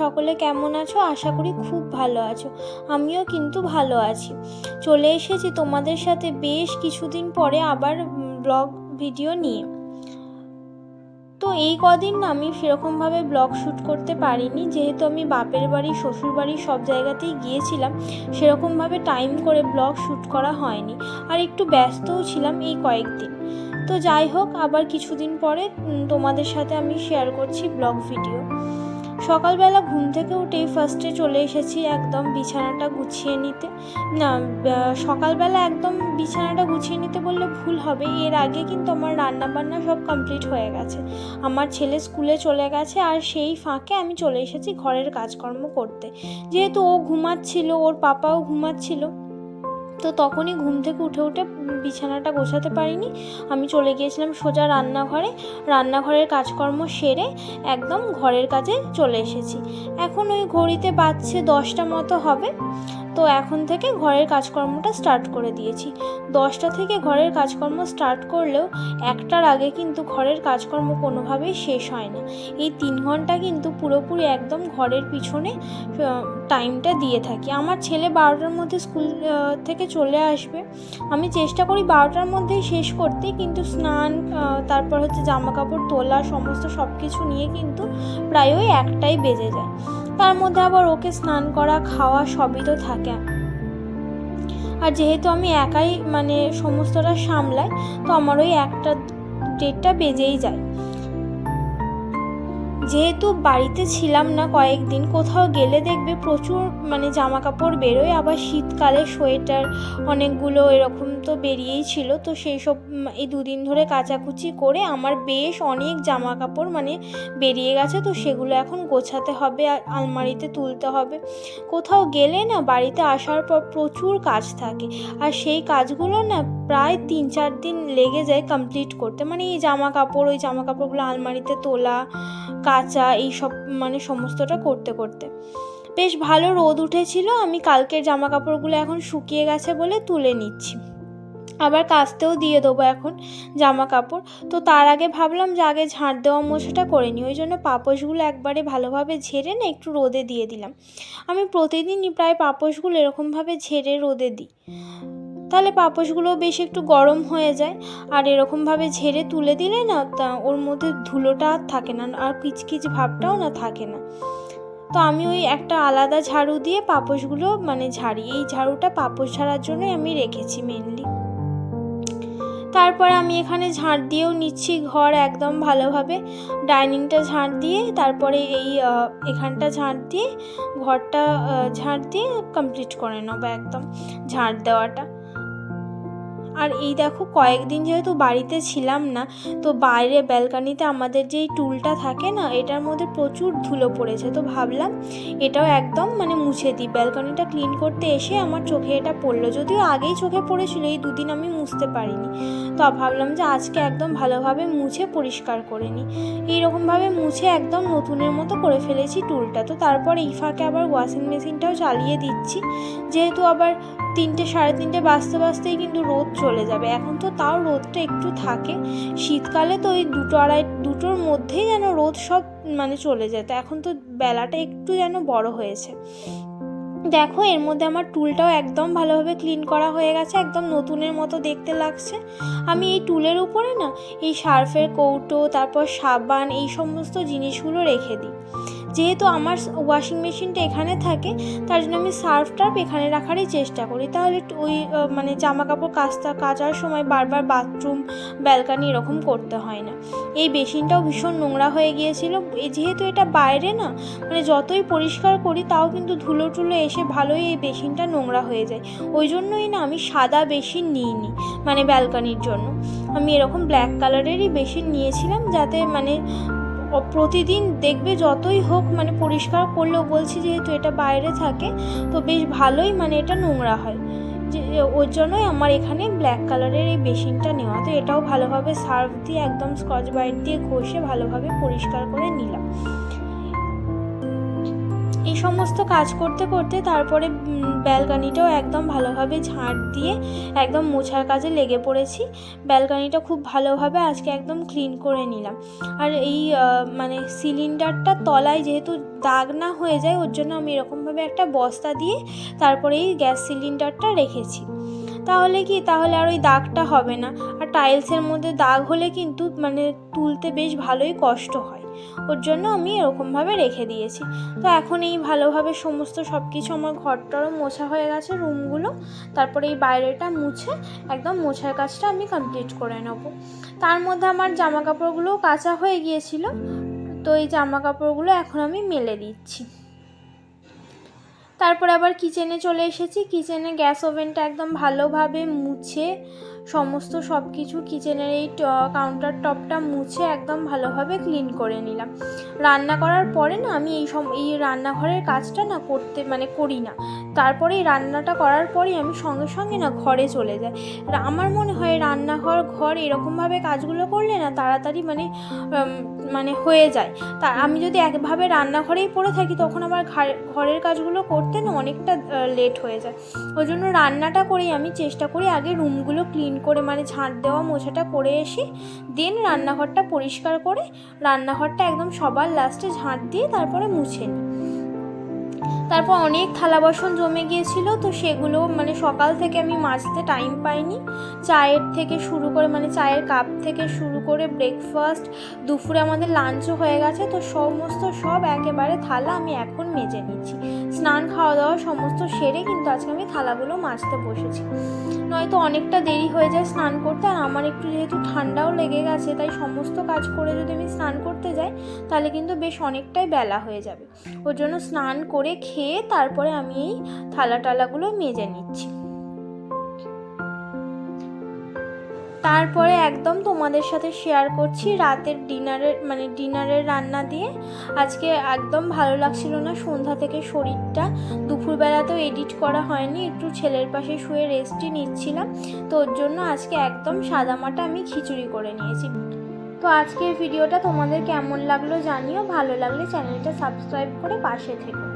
সকলে কেমন আছো? আশা করি খুব ভালো আছো। আমিও কিন্তু ভালো আছি। চলে এসেছি তোমাদের সাথে বেশ কিছুদিন পরে আবার ব্লগ ভিডিও নিয়ে। তো এই কদিন না আমি সেরকমভাবে ব্লগ শ্যুট করতে পারিনি। যেহেতু আমি বাপের বাড়ি, শ্বশুর বাড়ি সব জায়গাতেই গিয়েছিলাম সেরকমভাবে টাইম করে ব্লগ শ্যুট করা হয়নি। আর একটু ব্যস্তও ছিলাম এই কয়েকদিন। তো যাই হোক, আবার কিছুদিন পরে তোমাদের সাথে আমি শেয়ার করছি ব্লগ ভিডিও। সকালবেলা ঘুম থেকে উঠেই ফার্স্টে চলে এসেছি একদম বিছানাটা গুছিয়ে নিতে। না সকালবেলা একদম বিছানাটা গুছিয়ে নিতে বললে ভুল হবে। এর আগে কিন্তু আমার রান্না বান্না সব কমপ্লিট হয়ে গেছে। আমার ছেলে স্কুলে চলে গেছে আর সেই ফাঁকে আমি চলে এসেছি ঘরের কাজকর্ম করতে। যেহেতু ও ঘুমাচ্ছিল, ওর পাপাও ঘুমাচ্ছিল তো তখনই ঘুম থেকে উঠে উঠে বিছানাটা গোছাতে পারিনি। আমি চলে গিয়েছিলাম সোজা রান্নাঘরে। রান্নাঘরের কাজকর্ম সেরে একদম ঘরের কাজে চলে এসেছি। এখন ওই ঘড়িতে বাজছে দশটা মতো হবে। তো এখন থেকে ঘরের কাজকর্মটা স্টার্ট করে দিয়েছি। দশটা থেকে ঘরের কাজকর্ম স্টার্ট করলেও একটার আগে কিন্তু ঘরের কাজকর্ম কোনোভাবেই শেষ হয় না। এই তিন ঘণ্টা কিন্তু পুরোপুরি একদম ঘরের পিছনে টাইমটা দিয়ে থাকি। আমার ছেলে বারোটার মধ্যে স্কুল থেকে চলে আসবে। আমি চেষ্টা করি বারোটার মধ্যেই শেষ করতে, কিন্তু স্নান তারপর হচ্ছে জামা কাপড় তোলা, সমস্ত সব কিছু নিয়ে কিন্তু প্রায় ওই একটাই বেজে যায়। তার মধ্যে আবার ওকে স্নান করা, খাওয়া সবই তো থাকে। আর যেহেতু আমি একাই মানে সমস্তটা সামলাই, তো আমার ওই একটা ডেটটা বেজেই যায়। যেহেতু বাড়িতে ছিলাম না কয়েকদিন, কোথাও গেলে দেখবে প্রচুর মানে জামা কাপড় বেরোয়, আবার শীতকালে সোয়েটার অনেকগুলো এরকম তো বেরিয়েই ছিল। তো সেই সব এই দুদিন ধরে কাচাকুচি করে আমার বেশ অনেক জামা কাপড় মানে বেরিয়ে গেছে। তো সেগুলো এখন গোছাতে হবে আর আলমারিতে তুলতে হবে। কোথাও গেলে না বাড়িতে আসার পর প্রচুর কাজ থাকে। আর সেই কাজগুলো না প্রায় তিন চার দিন লেগে যায় কমপ্লিট করতে। মানে এই জামা কাপড় ওই জামা কাপড়গুলো আলমারিতে তোলা কাচা, এইসব মানে সমস্তটা করতে করতে। বেশ ভালো রোদ উঠেছিল, আমি কালকের জামা কাপড়গুলো এখন শুকিয়ে গেছে বলে তুলে নিচ্ছি। আবার কাচতেও দিয়ে দেবো এখন জামা কাপড় তো তার আগে ভাবলাম যে আগে ঝাঁট দেওয়া মোছাটা করে নিই, ওই জন্য পাপোশগুলো একবারে ভালোভাবে ঝেড়ে না একটু রোদে দিয়ে দিলাম। আমি প্রতিদিনই প্রায় পাপোশগুলো এরকমভাবে ঝেড়ে রোদে দিই। তাহলে পাপোশগুলো বেশ একটু গরম হয়ে যায়। আর এরকমভাবে ঝেড়ে তুলে দিলে না, তা ওর মধ্যে ধুলোটা আর থাকে না, আর কিচকিচ ভাবটাও না থাকে না। তো আমি ওই একটা আলাদা ঝাড়ু দিয়ে পাপোশগুলো মানে ঝাড়ি, এই ঝাড়ুটা পাপোশ ঝাড়ার জন্যই আমি রেখেছি মেনলি তারপর আমি এখানে ঝাঁট দিয়েও নিচ্ছি ঘর একদম ভালোভাবে। ডাইনিংটা ঝাঁট দিয়ে, তারপরে এই এখানটা ঝাঁট দিয়ে, ঘরটা ঝাঁট দিয়ে কমপ্লিট করে নেব একদম ঝাঁট দেওয়াটা। আর এই দেখো কয়েকদিন যেহেতু বাড়িতে ছিলাম না, তো বাইরে ব্যালকানিতে আমাদের যেই টুলটা থাকে না, এটার মধ্যে প্রচুর ধুলো পড়েছে। তো ভাবলাম এটাও একদম মানে মুছে দিই। ব্যালকানিটা ক্লিন করতে এসে আমার চোখে এটা পড়ল। যদিও আগেই চোখে পড়েছিল, এই দুদিন আমি মুছতে পারিনি। তো ভাবলাম যে আজকে একদম ভালোভাবে মুছে পরিষ্কার করে নিই। এইরকমভাবে মুছে একদম নতুনের মতো করে ফেলেছি টুলটা। তো তারপর এই ফাঁকে আবার ওয়াশিং মেশিনটাও চালিয়ে দিচ্ছি। যেহেতু আবার তিনটে সাড়ে তিনটে বাজতে বাজতেই কিন্তু রোদ চলে যাবে। এখন তো তাও রোদটা একটু থাকে। শীতকালে তো ওই দুটো আড়াই, দুটোর মধ্যেই যেন রোদ সব মানে চলে যেত। এখন তো বেলাটা একটু যেন বড় হয়েছে। দেখো, এর মধ্যে আমার টুলটাও একদম ভালোভাবে ক্লিন করা হয়ে গেছে, একদম নতুনের মতো দেখতে লাগছে। আমি এই টুলের উপরে না এই সার্ফের কৌটো, তারপর সাবান, এই সমস্ত জিনিসগুলো রেখে দিই। যেহেতু আমার ওয়াশিং মেশিনটা এখানে থাকে, তার জন্য আমি সার্ফ টার্ফ এখানে রাখারই চেষ্টা করি। তাহলে ওই মানে জামা কাপড় কাচতে, কাচার সময় বারবার বাথরুম ব্যালকানি এরকম করতে হয় না। এই বেসিনটাও ভীষণ নোংরা হয়ে গিয়েছিল। যেহেতু এটা বাইরে না মানে যতই পরিষ্কার করি, তাও কিন্তু ধুলো টুলো এসে ভালোই এই বেসিনটা নোংরা হয়ে যায়। ওই জন্যই না আমি সাদা বেসিন নিইনি মানে ব্যালকানির জন্য। আমি এরকম ব্ল্যাক কালারেরই বেসিন নিয়েছিলাম, যাতে মানে প্রতিদিন দেখবে যতই হোক মানে পরিষ্কার করলেও বলছি যেহেতু এটা বাইরে থাকে, তো বেশ ভালোই মানে এটা নোংরা হয়। যে, ওর জন্যই আমার এখানে ব্ল্যাক কালারের এই বেসিনটা নেওয়া। তো এটাও ভালোভাবে সার্ফ দিয়ে, একদম স্কচ বাইট দিয়ে ঘষে ভালোভাবে পরিষ্কার করে নিলাম। এই সমস্ত কাজ করতে করতে তারপরে ব্যালকানিটাও একদম ভালোভাবে ঝাঁট দিয়ে একদম মোছার কাজে লেগে পড়েছি। ব্যালকানিটা খুব ভালোভাবে আজকে একদম ক্লিন করে নিলাম। আর এই মানে সিলিন্ডারটা তলায় যেহেতু দাগ না হয়ে যায়, ওর জন্য আমি এরকমভাবে একটা বস্তা দিয়ে তারপরে এই গ্যাস সিলিন্ডারটা রেখেছি। তাহলে কি? তাহলে আর ওই দাগটা হবে না। আর টাইলসের মধ্যে দাগ হলে কিন্তু মানে তুলতে বেশ ভালোই কষ্ট হয়। ওর জন্য আমি এরকমভাবে রেখে দিয়েছি। তো এখন এই ভালোভাবে সমস্ত সব কিছু আমার ঘরটারও মোছা হয়ে গেছে রুমগুলো তারপরে এই বাইরেটা মুছে একদম মোছার কাজটা আমি কমপ্লিট করে নেব। তার মধ্যে আমার জামা কাপড়গুলোও কাঁচা হয়ে গিয়েছিল। তো এই জামা কাপড়গুলো এখন আমি মেলে দিচ্ছি। তারপর আবার কিচেনে চলে এসেছি। কিচেনে গ্যাস ওভেনটা একদম ভালোভাবে মুছে সমস্ত সব কিছু কিচেনের এই কাউন্টার টপটা মুছে একদম ভালোভাবে ক্লিন করে নিলাম। রান্না করার পরে না আমি এই সম এই রান্নাঘরের কাজটা না করতে মানে করি না। তারপরে এই রান্নাটা করার পরেই আমি সঙ্গে সঙ্গে না ঘরে চলে যাই। আমার মনে হয় রান্নাঘর, ঘর এরকমভাবে কাজগুলো করলে না তাড়াতাড়ি মানে মানে হয়ে যায়। তা আমি যদি একভাবে রান্নাঘরেই পড়ে থাকি তখন আমার ঘরের কাজগুলো করতে না অনেকটা লেট হয়ে যায়। ওই জন্য রান্নাটা করেই আমি চেষ্টা করি আগে রুমগুলো ক্লিন করে মানে ঝাঁট দেওয়া মোছাটা করে এসে দেন রান্নাঘরটা পরিষ্কার করে রান্নাঘরটা একদম সবার লাস্টে ঝাঁট দিয়ে তারপরে মুছে নিই তারপর অনেক থালা বাসন জমে গিয়েছিল, তো সেগুলো মানে সকাল থেকে আমি মাজতে টাইম পাইনি। চায়ের থেকে শুরু করে মানে চায়ের কাপ থেকে শুরু করে ব্রেকফাস্ট দুপুরে আমাদের লাঞ্চও হয়ে গেছে, তো সমস্ত সব একেবারে থালা আমি এখন মেজে নিচ্ছি। স্নান, খাওয়া দাওয়া সমস্ত সেরে কিন্তু আজকে আমি থালাগুলো মাজতে বসেছি। নয়তো অনেকটা দেরি হয়ে যায় স্নান করতে, আর আমার একটু যেহেতু ঠান্ডাও লেগে গেছে, তাই সমস্ত কাজ করে যদি আমি স্নান করতে যাই, তাহলে কিন্তু বেশ অনেকটাই বেলা হয়ে যাবে। ওর জন্য স্নান করে খেয়ে তারপরে আমি এই থালা টালাগুলো মেজে নিচ্ছি। তারপরে একদম তোমাদের সাথে শেয়ার করছি রাতের ডিনারের মানে ডিনারের রান্না দিয়ে। আজকে একদম ভালো লাগছিল না সন্ধ্যা থেকে শরীরটা। দুপুরবেলাতেও এডিট করা হয়নি, একটু ছেলের পাশে শুয়ে রেস্টই নিচ্ছিলাম। তো ওর জন্য আজকে একদম সাদামাটা আমি খিচুড়ি করে নিয়েছি। তো আজকের ভিডিওটা তোমাদের কেমন লাগল জানিও। ভালো লাগলে চ্যানেলটা সাবস্ক্রাইব করে পাশে থেকো।